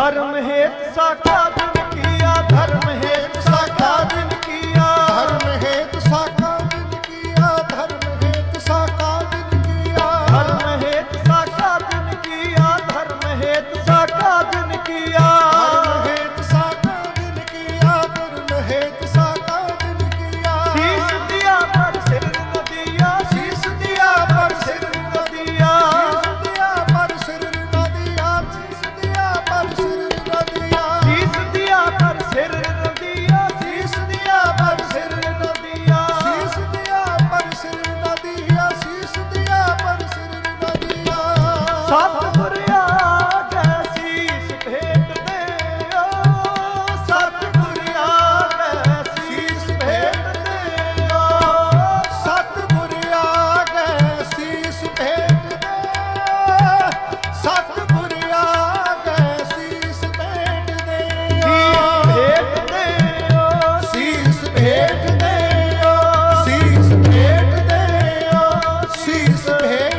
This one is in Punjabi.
धर्म हेत सका ਸਤਿਗੁਰ ਆਗੇ ਸੀਸ ਭੇਟ ਦਿਓ ਸਤਿਗੁਰ ਆਗੇ ਸੀਸ ਭੇਟ ਦਿਓ ਸਤਿਗੁਰ ਆਗੇ ਸੀਸ ਭੇਟ ਦਿਓ ਸਤਿਗੁਰ ਆਗੇ ਸੀਸ ਭੇਟ ਦਿਓ ਸੀਸ ਭੇਟ ਦਿਓ ਸੀਸ ਭੇਟ ਦਿਓ ਸੀਸ ਭੇਟ ਦਿਓ ਸੀਸ ਭੇਟ